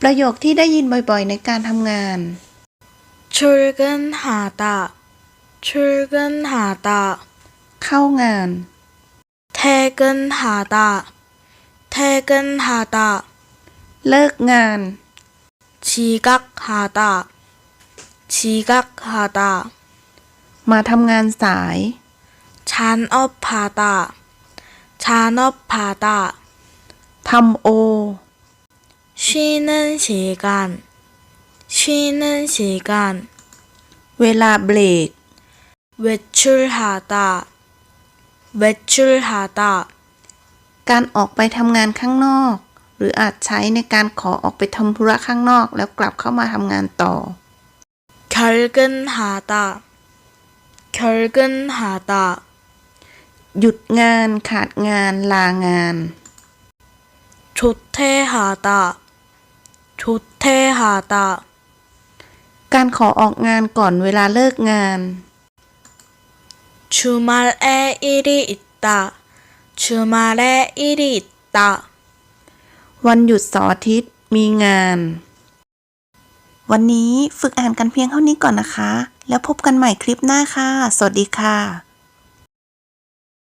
ประโยคที่ได้ยินบ่อยๆ ในการทำงาน 출근하다, 출근하다, เข้างาน 퇴근하다, 퇴근하다, เลิกงาน 지각하다, 지각하다, มาทำงานสาย 잔업하다, 잔업하다, ทำโอ 쉬는 시간, 쉬는 시간, เวลาเบรก 외출하다, 외출하다, การออกไปทำงานข้างนอก หรืออาจใช้ในการขอออกไปทำธุระข้างนอก แล้วกลับเข้ามาทำงานต่อ 결근하다, 결근하다, หยุดงานขาดงานลางาน 조퇴하다, ชุดเทหาตะ การขอออกงานก่อนเวลาเลิกงานชูมาเออิริอิตะชูมาเรอิริตะ วันหยุดเสาร์อาทิตย์มีงาน วันนี้ฝึกอ่านกันเพียงเท่านี้ก่อนนะคะ แล้วพบกันใหม่คลิปหน้าค่ะ สวัสดีค่ะ